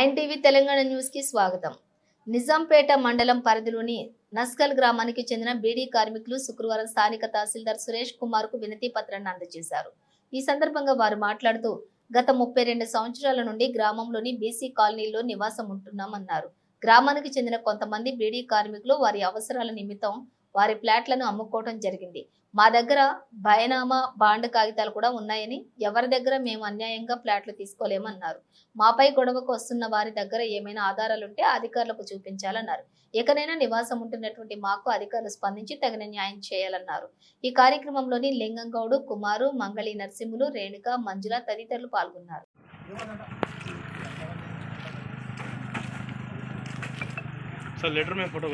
Nine TV Telangana న్యూస్కి స్వాగతం. నిజాంపేట మండలం పరిధిలోని నస్కల్ గ్రామానికి చెందిన బీడీ కార్మికులు శుక్రవారం స్థానిక తహసీల్దార్ సురేష్ కుమార్కు వినతి పత్రాన్ని అందజేశారు. ఈ సందర్భంగా వారు మాట్లాడుతూ గత ముప్పై రెండు సంవత్సరాల నుండి గ్రామంలోని బీసీ కాలనీలో నివాసం ఉంటున్నామన్నారు. గ్రామానికి చెందిన కొంతమంది బీడీ కార్మికులు వారి అవసరాల నిమిత్తం వారి ఫ్లాట్లను అమ్ముకోవడం జరిగింది. మా దగ్గర బయనామా బాండ్ కాగితాలు కూడా ఉన్నాయని ఎవరి దగ్గర మేము అన్యాయంగా ఫ్లాట్లు తీసుకోలేమన్నారు. మాపై గొడవకు వస్తున్న వారి దగ్గర ఏమైనా ఆధారాలుంటే అధికారులకు చూపించాలన్నారు. ఎక్కడైనా నివాసం ఉంటున్నటువంటి మాకు అధికారులు స్పందించి తగిన న్యాయం చేయాలన్నారు. ఈ కార్యక్రమంలోని లింగంగౌడు కుమారు మంగళి నరసింహులు రేణుక మంజుల తదితరులు పాల్గొన్నారు. సార్ లెటర్ మేము ఫోటో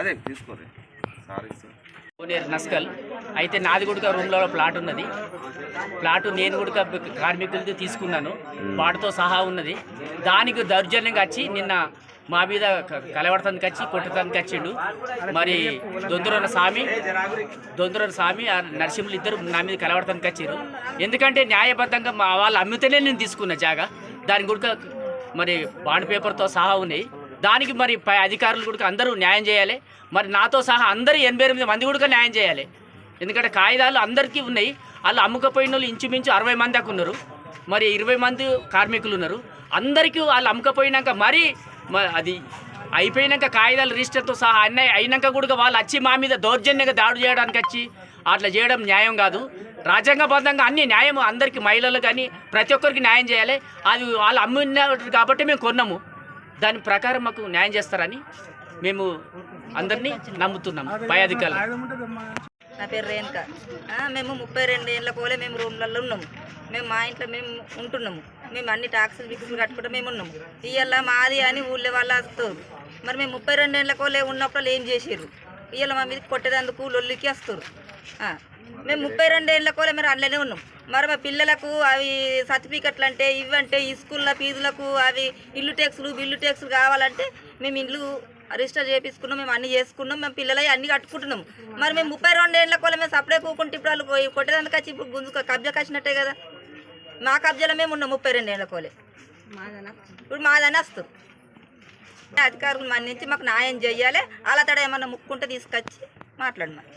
అదే తీసుకోరే. సారీ సార్ కోనేరు నస్కల్. అయితే నాది కూడా రూమ్లో ప్లాట్ ఉన్నది. ప్లాట్ నేను కూడా కార్మికులది తీసుకున్నాను. వాటితో సహా ఉన్నది. దానికి దౌర్జన్యంగా వచ్చి నిన్న మా మీద కలవడతానికి వచ్చి కొట్టడానికి వచ్చిండు. మరి దొందరన స్వామి దొందరన స్వామి ఆ నరసింహులు ఇద్దరు నా మీద కలవడతానికి వచ్చిర్రు. ఎందుకంటే న్యాయబద్ధంగా మా వాళ్ళు అమ్మితేనే నేను తీసుకున్న జాగా. దాని కూడా మరి బాండ్ పేపర్తో సహా ఉన్నాయి. దానికి మరి పై అధికారులు కూడా అందరూ న్యాయం చేయాలి. మరి నాతో సహా అందరూ ఎనభై ఎనిమిది మంది కూడా న్యాయం చేయాలి. ఎందుకంటే కాగితాలు అందరికీ ఉన్నాయి. వాళ్ళు అమ్ముకపోయిన వాళ్ళు ఇంచుమించు అరవై మంది దాకా ఉన్నారు. మరి ఇరవై మంది కార్మికులు ఉన్నారు. అందరికీ వాళ్ళు అమ్ముకపోయినాక మరి మ- అది అయిపోయినాక కాగితాలు రిజిస్టర్తో సహా అన్నీ అయినాక కూడా వాళ్ళు వచ్చి మా మీద దౌర్జన్యంగా దాడి చేయడానికి వచ్చి అట్లా చేయడం న్యాయం కాదు. రాజ్యాంగబద్ధంగా అన్ని న్యాయం అందరికీ మహిళలు కానీ ప్రతి ఒక్కరికి న్యాయం చేయాలి. అది వాళ్ళు అమ్మినారు కాబట్టి మేము కొన్నాము. దాని ప్రకారం మాకు న్యాయం చేస్తారని మేము అందరినీ నమ్ముతున్నాము పై అధికారులు. నా పేరు రేణుక. మేము ముప్పై రెండు ఏళ్ళ పోలే మేము రూమ్లలో ఉన్నాము. మేము మా ఇంట్లో మేము ఉంటున్నాము. మేము అన్ని టాక్సులు బిక్సులు కట్టుకుంటూ మేము ఉన్నాము. ఇవాళ మాది అని ఊళ్ళో వాళ్ళు వస్తారు మరి మేము ముప్పై రెండు ఏళ్ళ కోలే ఉన్నప్పుడు ఏం చేసారు ఇవాళ మా మీద కొట్టేదందుకు లొల్లికి వస్తారు మేము ముప్పై రెండు ఏళ్ళ కోలే మరి అందులోనే ఉన్నాం. మరి మా పిల్లలకు అవి సర్టిఫికెట్లు అంటే ఇవ్వంటే ఈ స్కూళ్ళ ఫీజులకు అవి ఇల్లు ట్యాక్సులు బిల్లు ట్యాక్సులు కావాలంటే మేము ఇల్లు రిజిస్టర్ చేపించుకున్నాం మేము అన్ని చేసుకున్నాం మేము పిల్లలవి అన్ని కట్టుకుంటున్నాం. మరి మేము ముప్పై రెండు ఏళ్ళ కోలే మేము సపడే కూకుంటే ఇప్పుడు వాళ్ళు పోయి కొట్టేదానికి వచ్చి ఇప్పుడు గుంజు కబ్జా కచ్చినట్టే కదా. మా కబ్జాలో మేము ఉన్నాం ముప్పై రెండు ఏళ్ళ కోలే. ఇప్పుడు మాదనే వస్తుంది. అధికారులు మన్నించి మాకు న్యాయం చేయాలి అలా తడ ఏమన్నా ముక్కుంటే తీసుకొచ్చి మాట్లాడమని.